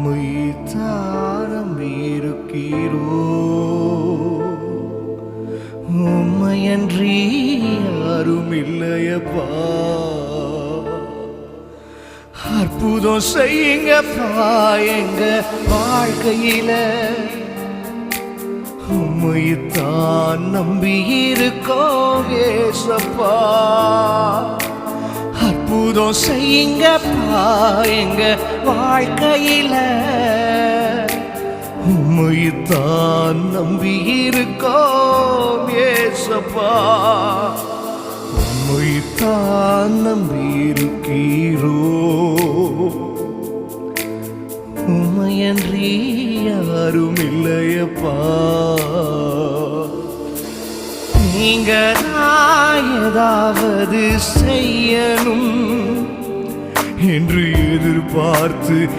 உம்மை தாரம் இருக்கீரோ உம்மையன்றி யாரும் இல்லையப்பா அற்புதம் செய்யுங்கப்பா எங்க வாழ்க்கையில. உம்மைத்தான் நம்பி இருக்கோம் ஏசப்பா. அற்புதம் செய்யுங்கப்பா எங்க வாழ்க்கையில. உம்மைத்தான் நம்பி இருக்கோம் ஏசப்பா. உம்மைத்தான் நம்பி இருக்கீரோ உமையன்றி யாரும் இல்லையப்பா நீங்க தான் ஏதாவது செய்யணும். என்று எதிர்பார்த்து